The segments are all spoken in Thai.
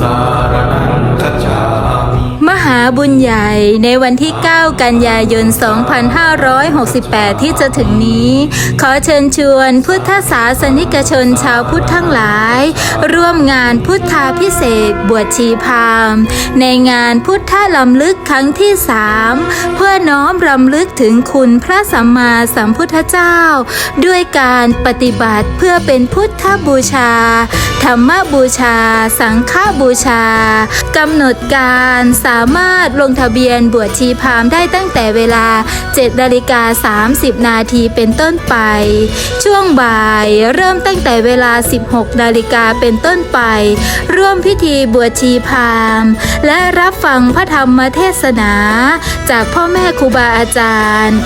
ส บุญใหญ่ในวันที่ 9 กันยายน 2568 ที่จะถึงนี้ ขอเชิญชวนพุทธศาสนิกชนชาวพุทธทั้งหลาย ร่วมงานพุทธาพิเศษบวชชีพาม ในงานพุทธลำลึกครั้งที่สามเพื่อน้อมรำลึกถึงคุณพระสัมมาสัมพุทธเจ้า ด้วยการปฏิบัติเพื่อเป็นพุทธบูชา ธรรมบูชา สังฆบูชากำหนดการสามารถลงทะเบียนบวชชีพามได้ตั้งแต่เวลา 7 นาฬิกา 30 นาทีเป็นต้นไป ช่วงบ่ายเริ่มตั้งแต่เวลา 16 นาฬิกาเป็นต้นไป ร่วมพิธีบวชชีพามและรับฟังพระธรรมเทศนา จากพ่อแม่ครูบาอาจารย์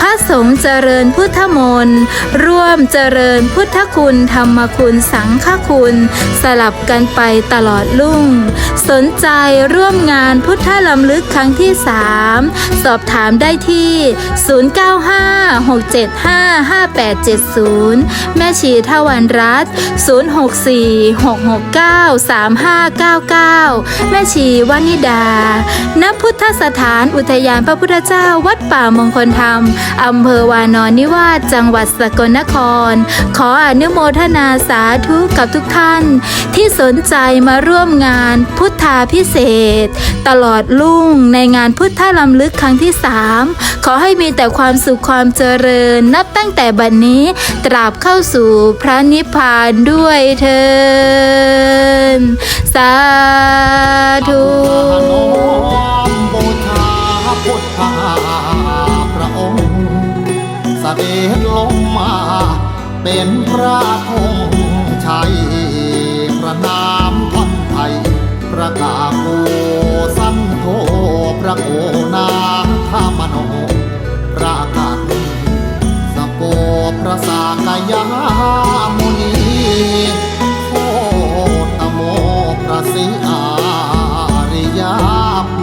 พระสงฆ์เจริญพุทธมนต์ร่วมเจริญพุทธคุณธรรมคุณสังฆคุณ สลับกันไปตลอดลุ่ง สนใจร่วมงานพุทธลำลึกครั้งที่ 3 สอบถามได้ที่ 0956755870 แม่ชีทวันรัตน์0646693599 แม่ชีวานิดา ณ พุทธสถานอุทยานพระพุทธเจ้าวัดป่ามงคลธรรม อำเภอวานอนนิวาสจังหวัดสกลนคร ขออนุโมทนาสาธุกับทุกท่าน ที่สนใจมาร่วมงานพุทธาพิเศษ ตลอดลุ่ง ในงานพุทธลำลึกครั้งที่สามขอให้มีแต่ความสุขความเจริญ นับตั้งแต่บัดนนี้ตราบเข้าสู่พระนิพพานด้วยเถินสาธุน้อมบูชาพุทธาพระองค์เสด็จลงมา เป็นพระธงช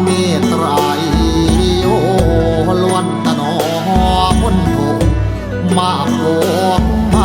เมตรายโยล้วนตะนอพ้นโทมาโผ